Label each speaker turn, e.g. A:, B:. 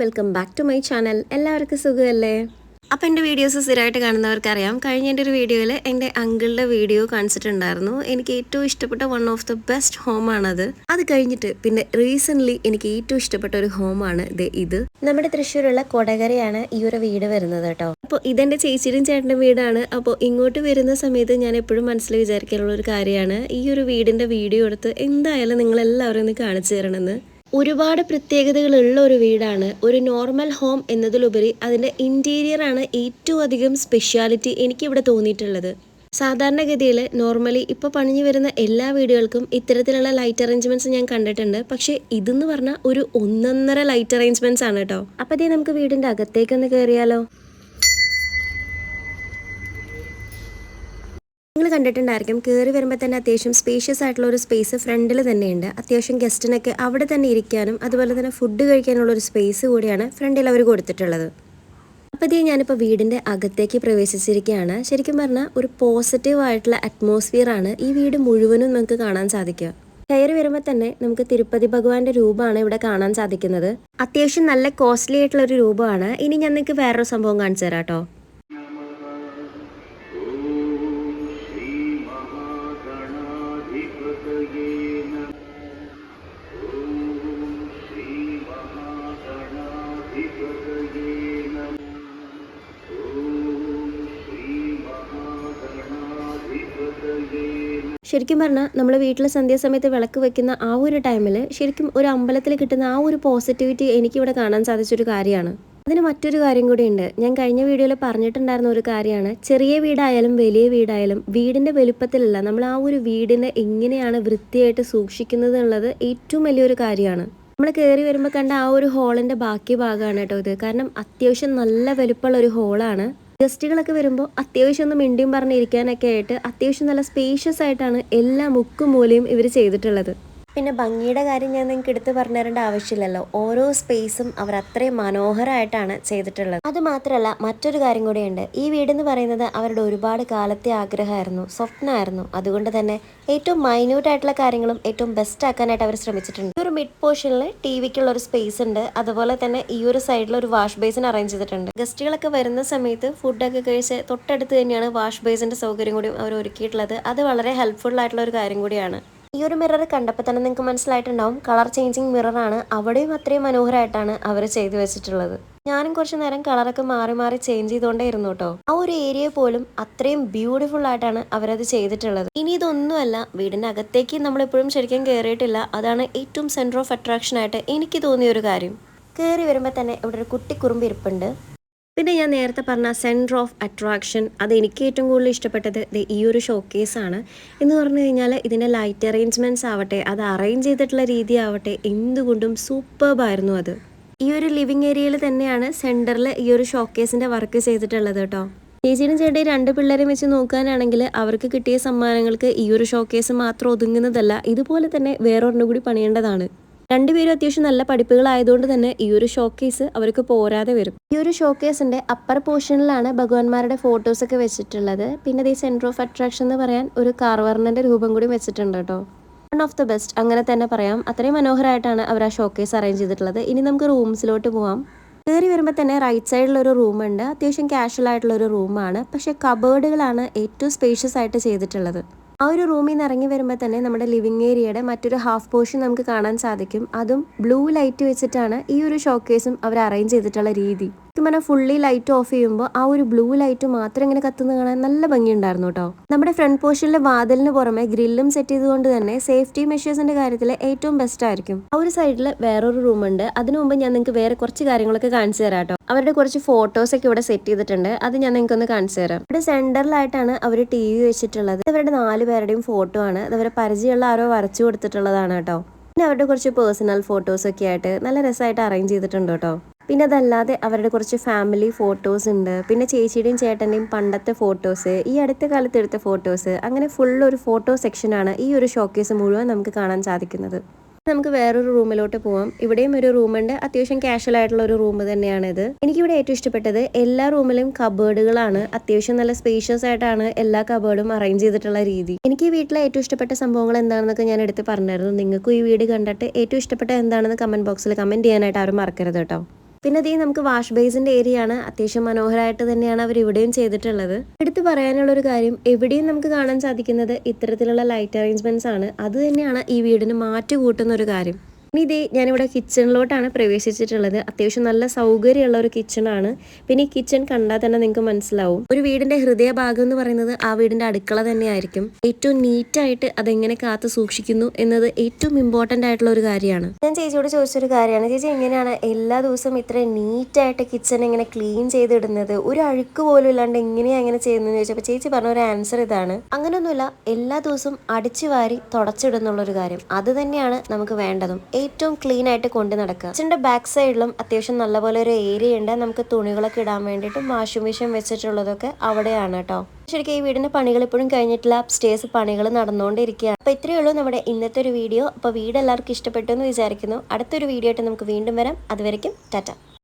A: Welcome back to my channel. എല്ലാവർക്കും സുഖമല്ലേ? അപ്പോൾ എന്റെ വീഡിയോസ് സ്ഥിരമായിട്ട് കാണുന്നവർക്കറിയാം. കഴിഞ്ഞ എന്റെ ഒരു വീഡിയോയിൽ എന്റെ അങ്കിളുടെ വീഡിയോ കാണിച്ചിട്ടുണ്ടായിരുന്നു. എനിക്ക് ഏറ്റവും ഇഷ്ടപ്പെട്ട വൺ ഓഫ് ദ ബെസ്റ്റ് ഹോമാണത് അത് കഴിഞ്ഞിട്ട് പിന്നെ റീസെന്റ്ലി എനിക്ക് ഏറ്റവും ഇഷ്ടപ്പെട്ട ഒരു ഹോമാണ് ദേ ഇത്. നമ്മുടെ തൃശ്ശൂരുള്ള കൊടകരയാണ് ഈ ഒരു വീട് വരുന്നത് കേട്ടോ. അപ്പോൾ ഇതെന്റെ ചേച്ചിയുടെയും ചേട്ടന്റെ വീടാണ്. അപ്പോൾ ഇങ്ങോട്ട് വരുന്ന സമയത്ത് ഞാൻ എപ്പോഴും മനസ്സിൽ വിചാരിക്കാനുള്ള ഒരു കാര്യമാണ്. ഈ ഒരു വീടിന്റെ വീഡിയോ എടുത്ത് എന്തായാലും നിങ്ങൾ എല്ലാവരും ഒന്ന് കാണിച്ചു തരണമെന്ന് ഒരുപാട് പ്രത്യേകതകളുള്ള ഒരു വീടാണ്. ഒരു നോർമൽ ഹോം എന്നതിലുപരി അതിന്റെ ഇന്റീരിയർ ആണ് ഏറ്റവും അധികം സ്പെഷ്യാലിറ്റി എനിക്കിവിടെ തോന്നിയിട്ടുള്ളത്. സാധാരണഗതിയിൽ നോർമലി ഇപ്പോൾ പണിഞ്ഞു വരുന്ന എല്ലാ വീടുകൾക്കും ഇത്തരത്തിലുള്ള ലൈറ്റ് അറേഞ്ച്മെന്റ്സ് ഞാൻ കണ്ടിട്ടുണ്ട്. പക്ഷേ ഇതെന്ന് പറഞ്ഞാൽ ഒരു ഒന്നൊന്നര ലൈറ്റ് അറേഞ്ച്മെന്റ്സ് ആണ് കേട്ടോ. അപ്പോൾ അതേ നമുക്ക് വീടിന്റെ അകത്തേക്കൊന്ന് കയറിയാലോ നിങ്ങൾ കണ്ടിട്ടുണ്ടായിരിക്കും. കയറി വരുമ്പോൾ തന്നെ അത്യാവശ്യം സ്പേഷ്യസ് ആയിട്ടുള്ള ഒരു സ്പേസ് ഫ്രണ്ടിൽ തന്നെയുണ്ട്. അത്യാവശ്യം ഗസ്റ്റിനൊക്കെ അവിടെ തന്നെ ഇരിക്കാനും അതുപോലെ തന്നെ ഫുഡ് കഴിക്കാനുള്ള ഒരു സ്പേസ് കൂടിയാണ് ഫ്രണ്ടിൽ അവർ കൊടുത്തിട്ടുള്ളത്. അപ്പോൾ ഇതേ ഞാനിപ്പോൾ വീടിന്റെ അകത്തേക്ക് പ്രവേശിച്ചിരിക്കുകയാണ്. ശരിക്കും പറഞ്ഞാൽ ഒരു പോസിറ്റീവ് ആയിട്ടുള്ള അറ്റ്മോസ്ഫിയർ ആണ് ഈ വീട് മുഴുവനും നമുക്ക് കാണാൻ സാധിക്കുക. കയറി വരുമ്പോൾ തന്നെ നമുക്ക് തിരുപ്പതി ഭഗവാന്റെ രൂപമാണ് ഇവിടെ കാണാൻ സാധിക്കുന്നത്. അത്യാവശ്യം നല്ല കോസ്റ്റ്ലി ആയിട്ടുള്ള ഒരു രൂപമാണ്. ഇനി ഞാൻ നിങ്ങൾക്ക് വേറൊരു സംഭവം കാണിച്ചു തരാം കേട്ടോ ശരിക്കും പറഞ്ഞാൽ നമ്മൾ വീട്ടിൽ സന്ധ്യാസമയത്ത് വിളക്ക് വെക്കുന്ന ആ ഒരു ടൈമിൽ ശരിക്കും ഒരു അമ്പലത്തിൽ കിട്ടുന്ന ആ ഒരു പോസിറ്റിവിറ്റി എനിക്കിവിടെ കാണാൻ സാധിച്ചൊരു കാര്യമാണ്. അതിന് മറ്റൊരു കാര്യം കൂടിയുണ്ട്. ഞാൻ കഴിഞ്ഞ വീഡിയോയിൽ പറഞ്ഞിട്ടുണ്ടായിരുന്ന ഒരു കാര്യമാണ്. ചെറിയ വീടായാലും വലിയ വീടായാലും വീടിന്റെ വലുപ്പത്തിലല്ല നമ്മൾ ആ ഒരു വീടിനെ എങ്ങനെയാണ് വൃത്തിയായിട്ട് സൂക്ഷിക്കുന്നത് ഏറ്റവും വലിയൊരു കാര്യമാണ്. നമ്മൾ കയറി വരുമ്പോൾ കണ്ട ആ ഒരു ഹോളിന്റെ ബാക്കി ഭാഗമാണ് കേട്ടോ ഇത്. കാരണം അത്യാവശ്യം നല്ല വലുപ്പമുള്ള ഒരു ഹോളാണ് ഗസ്റ്റുകളൊക്കെ വരുമ്പോൾ അത്യാവശ്യം ഒന്ന് മിണ്ടിയും പറഞ്ഞിരിക്കാനൊക്കെ ആയിട്ട് അത്യാവശ്യം നല്ല സ്പേഷ്യസ് ആയിട്ടാണ് എല്ലാ മുക്കും മൂലയും ഇവർ ചെയ്തിട്ടുള്ളത്. പിന്നെ ഭംഗിയുടെ കാര്യം ഞാൻ നിങ്ങൾക്ക് എടുത്ത് പറഞ്ഞു തരേണ്ട ആവശ്യമില്ലല്ലോ. ഓരോ സ്പേസും അവർ അത്രയും മനോഹരമായിട്ടാണ് ചെയ്തിട്ടുള്ളത്. അത് മാത്രമല്ല മറ്റൊരു കാര്യം കൂടിയുണ്ട്. ഈ വീടെന്ന് പറയുന്നത് അവരുടെ ഒരുപാട് കാലത്തെ ആഗ്രഹമായിരുന്നു സ്വപ്നമായിരുന്നു. അതുകൊണ്ട് തന്നെ ഏറ്റവും മൈന്യൂട്ട് ആയിട്ടുള്ള കാര്യങ്ങളും ഏറ്റവും ബെസ്റ്റ് ആക്കാനായിട്ട് അവർ ശ്രമിച്ചിട്ടുണ്ട്. മിഡ് പോർഷനിൽ ടി വിക്കുള്ള ഒരു സ്പേസ് ഉണ്ട്. അതുപോലെ തന്നെ ഈ ഒരു സൈഡിൽ ഒരു വാഷ് ബേസിൻ അറേഞ്ച് ചെയ്തിട്ടുണ്ട്. ഗസ്റ്റുകളൊക്കെ വരുന്ന സമയത്ത് ഫുഡൊക്കെ കഴിച്ച് തൊട്ടടുത്ത് തന്നെയാണ് വാഷ് ബേസിന്റെ സൗകര്യം കൂടി അവർ ഒരുക്കിയിട്ടുള്ളത്. അത് വളരെ ഹെൽപ്ഫുൾ ആയിട്ടുള്ള ഒരു കാര്യം കൂടിയാണ്. ഈ ഒരു മിറർ കണ്ടപ്പോൾ തന്നെ നിങ്ങൾക്ക് മനസ്സിലായിട്ടുണ്ടാവും. കളർ ചേഞ്ചിങ് മിററാണ് അവിടെയും അത്രയും മനോഹരമായിട്ടാണ് അവർ ചെയ്തു വെച്ചിട്ടുള്ളത്. ഞാനും കുറച്ച് നേരം കളറൊക്കെ മാറി മാറി ചേഞ്ച് ചെയ്തുകൊണ്ടേ ഇരുന്നു കേട്ടോ ആ ഒരു ഏരിയ പോലും അത്രയും ബ്യൂട്ടിഫുൾ ആയിട്ടാണ് അവരത് ചെയ്തിട്ടുള്ളത്. ഇനി ഇതൊന്നുമല്ല വീടിന്റെ അകത്തേക്ക് നമ്മളെപ്പോഴും ശരിക്കും കയറിയിട്ടില്ല അതാണ് ഏറ്റവും സെന്റർ ഓഫ് അട്രാക്ഷൻ ആയിട്ട് എനിക്ക് തോന്നിയ ഒരു കാര്യം. കയറി വരുമ്പോൾ തന്നെ ഇവിടെ ഒരു കുട്ടി കുറുമ്പ് ഇരിപ്പുണ്ട്. പിന്നെ ഞാൻ നേരത്തെ പറഞ്ഞ സെന്റർ ഓഫ് അട്രാക്ഷൻ അത് എനിക്ക് ഏറ്റവും കൂടുതൽ ഇഷ്ടപ്പെട്ടത് ഈ ഒരു ഷോക്കേസ് ആണ്. എന്ന് പറഞ്ഞു കഴിഞ്ഞാൽ ഇതിന്റെ ലൈറ്റ് അറേഞ്ച്മെന്റ്സ് ആവട്ടെ അത് അറേഞ്ച് ചെയ്തിട്ടുള്ള രീതി ആവട്ടെ എന്തുകൊണ്ടും സൂപ്പർബായിരുന്നു അത്. ഈ ഒരു ലിവിങ് ഏരിയയിൽ തന്നെയാണ് സെന്ററിൽ ഈ ഒരു ഷോക്കേസിന്റെ വർക്ക് ചെയ്തിട്ടുള്ളത് കേട്ടോ. ചേച്ചിയും ചേട്ടയും രണ്ട് പിള്ളേരെ വെച്ച് നോക്കാനാണെങ്കിൽ അവർക്ക് കിട്ടിയ സമ്മാനങ്ങൾക്ക് ഈ ഒരു ഷോക്കേസ് മാത്രം ഒതുങ്ങുന്നതല്ല ഇതുപോലെ തന്നെ വേറൊരെണ്ണം കൂടി പണിയേണ്ടതാണ്. രണ്ടുപേരും അത്യാവശ്യം നല്ല പഠിപ്പുകളായതുകൊണ്ട് തന്നെ ഈ ഒരു ഷോക്കേസ് അവർക്ക് പോരാതെ വരും. ഈ ഒരു ഷോക്കേസിന്റെ അപ്പർ പോർഷനിലാണ് ഭഗവാന്മാരുടെ ഫോട്ടോസ് ഒക്കെ വെച്ചിട്ടുള്ളത്. പിന്നെ ഈ സെന്റർ ഓഫ് അട്രാക്ഷൻ എന്ന് പറയാൻ ഒരു കാർവർണന്റെ രൂപം കൂടി വെച്ചിട്ടുണ്ട് കേട്ടോ. വൺ ഓഫ് ദ ബെസ്റ്റ് അങ്ങനെ തന്നെ പറയാം. അത്രയും മനോഹരമായിട്ടാണ് അവർ ആ ഷോക്കേസ് അറേഞ്ച് ചെയ്തിട്ടുള്ളത്. ഇനി നമുക്ക് റൂംസിലോട്ട് പോവാം. കയറി വരുമ്പോൾ തന്നെ റൈറ്റ് സൈഡിലൊരു റൂമുണ്ട് അത്യാവശ്യം കാഷ്വൽ ആയിട്ടുള്ള ഒരു റൂമാണ് പക്ഷേ കബേർഡുകളാണ് ഏറ്റവും സ്പേഷ്യസ് ആയിട്ട് ചെയ്തിട്ടുള്ളത്. ആ ഒരു റൂമിൽ നിന്ന് ഇറങ്ങി വരുമ്പോൾ തന്നെ നമ്മുടെ ലിവിങ് ഏരിയയുടെ മറ്റൊരു ഹാഫ് പോർഷൻ നമുക്ക് കാണാൻ സാധിക്കും. അതും ബ്ലൂ ലൈറ്റ് വെച്ചിട്ടാണ് ഈ ഒരു ഷോക്കേസും അവർ അറേഞ്ച് ചെയ്തിട്ടുള്ള രീതി. പറഞ്ഞാൽ ഫുള്ളി ലൈറ്റ് ഓഫ് ചെയ്യുമ്പോൾ ആ ഒരു ബ്ലൂ ലൈറ്റ് മാത്രം ഇങ്ങനെ കത്തുന്ന കാണാൻ നല്ല ഭംഗിയുണ്ടായിരുന്നു കേട്ടോ നമ്മുടെ ഫ്രണ്ട് പോർഷനിലെ വാതിലിന് പുറമെ ഗ്രില്ലും സെറ്റ് ചെയ്തുകൊണ്ട് തന്നെ സേഫ്റ്റി മെഷേഴ്സിന്റെ കാര്യത്തിൽ ഏറ്റവും ബെസ്റ്റ് ആയിരിക്കും. ആ ഒരു സൈഡിൽ വേറൊരു റൂം ഉണ്ട്. അതിനു മുമ്പ് ഞാൻ നിങ്ങൾക്ക് വേറെ കുറച്ച് കാര്യങ്ങളൊക്കെ കാണിച്ചു തരാം കേട്ടോ അവരുടെ കുറച്ച് ഫോട്ടോസ് ഒക്കെ ഇവിടെ സെറ്റ് ചെയ്തിട്ടുണ്ട്. അത് ഞാൻ നിങ്ങൾക്ക് ഒന്ന് കാണിച്ചു തരാം. ഇവിടെ സെന്ററിലായിട്ടാണ് അവർ ടി വി വെച്ചിട്ടുള്ളത്. അവരുടെ നാല് പേരുടെയും ഫോട്ടോ ആണ്. അത് അവരെ പരിചയമുള്ള ആരോ വരച്ചു കൊടുത്തിട്ടുള്ളതാണ് കേട്ടോ പിന്നെ അവരുടെ കുറച്ച് പേഴ്സണൽ ഫോട്ടോസ് ഒക്കെ ആയിട്ട് നല്ല രസമായിട്ട് അറേഞ്ച് ചെയ്തിട്ടുണ്ട് കേട്ടോ പിന്നെ അതല്ലാതെ അവരുടെ കുറച്ച് ഫാമിലി ഫോട്ടോസ് ഉണ്ട്. പിന്നെ ചേച്ചിയുടെയും ചേട്ടന്റെയും പണ്ടത്തെ ഫോട്ടോസ് ഈ അടുത്ത കാലത്ത് എടുത്ത ഫോട്ടോസ് അങ്ങനെ ഫുൾ ഒരു ഫോട്ടോ സെക്ഷനാണ് ഈ ഒരു ഷോക്കേസ് മുഴുവൻ നമുക്ക് കാണാൻ സാധിക്കുന്നത്. നമുക്ക് വേറൊരു റൂമിലോട്ട് പോവാം. ഇവിടെയും ഒരു റൂമുണ്ട് അത്യാവശ്യം കാഷ്വൽ ആയിട്ടുള്ള ഒരു റൂം തന്നെയാണ് ഇത്. എനിക്കിവിടെ ഏറ്റവും ഇഷ്ടപ്പെട്ടത് എല്ലാ റൂമിലും കബേർഡുകളാണ് അത്യാവശ്യം നല്ല സ്പേഷ്യസ് ആയിട്ടാണ് എല്ലാ കബേർഡും അറേഞ്ച് ചെയ്തിട്ടുള്ള രീതി. എനിക്ക് ഈ വീട്ടിലെ ഏറ്റവും ഇഷ്ടപ്പെട്ട സംഭവങ്ങൾ എന്താണെന്നൊക്കെ ഞാൻ എടുത്ത് പറഞ്ഞായിരുന്നു. നിങ്ങൾക്കും ഈ വീട് കണ്ടിട്ട് ഏറ്റവും ഇഷ്ടപ്പെട്ട എന്താണെന്ന് കമന്റ് ബോക്സിൽ കമന്റ് ചെയ്യാനായിട്ട് ആരും മറക്കരുത് കേട്ടോ. പിന്നെ അതേ നമുക്ക് വാഷ് ബേസിന്റെ ഏരിയ ആണ് അത്യാവശ്യം മനോഹരമായിട്ട് തന്നെയാണ് അവർ ഇവിടെയും ചെയ്തിട്ടുള്ളത്. എടുത്തു പറയാനുള്ള ഒരു കാര്യം എവിടെയും നമുക്ക് കാണാൻ സാധിക്കുന്നത് ഇത്തരത്തിലുള്ള ലൈറ്റ് അറേഞ്ച്മെന്റ്സ് ആണ്. അത് തന്നെയാണ് ഈ വീടിന് മാറ്റ് കൂട്ടുന്ന ഒരു കാര്യം. ഇനി ഇതേ ഞാനിവിടെ കിച്ചണിലോട്ടാണ് പ്രവേശിച്ചിട്ടുള്ളത്. അത്യാവശ്യം നല്ല സൗകര്യമുള്ള ഒരു കിച്ചണാണ് പിന്നെ ഈ കിച്ചൺ കണ്ടാൽ തന്നെ നിങ്ങൾക്ക് മനസ്സിലാവും. ഒരു വീടിന്റെ ഹൃദയഭാഗം എന്ന് പറയുന്നത് ആ വീടിന്റെ അടുക്കള തന്നെയായിരിക്കും. ഏറ്റവും നീറ്റായിട്ട് അതെങ്ങനെ കാത്തു സൂക്ഷിക്കുന്നു എന്നത് ഏറ്റവും ഇമ്പോർട്ടന്റ് ആയിട്ടുള്ള ഒരു കാര്യമാണ്. ഞാൻ ചേച്ചിയോട് ചോദിച്ചൊരു കാര്യമാണ്. ചേച്ചി എങ്ങനെയാണ് എല്ലാ ദിവസവും ഇത്ര നീറ്റായിട്ട് കിച്ചൺ എങ്ങനെ ക്ലീൻ ചെയ്തിടുന്നത്? ഒരു അഴുക്ക് പോലും ഇല്ലാണ്ട് എങ്ങനെയാ അങ്ങനെ ചെയ്യുന്നത് ചോദിച്ചപ്പോൾ ചേച്ചി പറഞ്ഞ ഒരു ആൻസർ ഇതാണ്. അങ്ങനെയൊന്നുമില്ല. എല്ലാ ദിവസവും അടിച്ചു വാരി തുടച്ചിടുന്നുള്ള ഒരു കാര്യം. അത് തന്നെയാണ് നമുക്ക് വേണ്ടതും. ഏറ്റവും ക്ലീൻ ആയിട്ട് കൊണ്ട് നടക്കുക. കിച്ചണിന്റെ ബാക്ക് സൈഡിലും അത്യാവശ്യം നല്ലപോലെ ഒരു ഏരിയ ഉണ്ട്. നമുക്ക് തുണികളൊക്കെ ഇടാൻ വേണ്ടിയിട്ട് വാഷിംഗ് മെഷീൻ വെച്ചിട്ടുള്ളതൊക്കെ അവിടെയാണ് കേട്ടോ ശരിക്കും ഈ വീടിന്റെ പണികൾ ഇപ്പോഴും കഴിഞ്ഞിട്ടില്ല. സ്റ്റേസ് പണികൾ നടന്നുകൊണ്ടിരിക്കുകയാണ്. അപ്പൊ ഇത്രയേ ഉള്ളൂ നമ്മുടെ ഇന്നത്തെ ഒരു വീഡിയോ അപ്പോൾ വീട് എല്ലാവർക്കും ഇഷ്ടപ്പെട്ടു എന്ന് വിചാരിക്കുന്നു. അടുത്തൊരു വീഡിയോ ആയിട്ട് നമുക്ക് വീണ്ടും വരാം. അതുവരയ്ക്കും ടാറ്റ.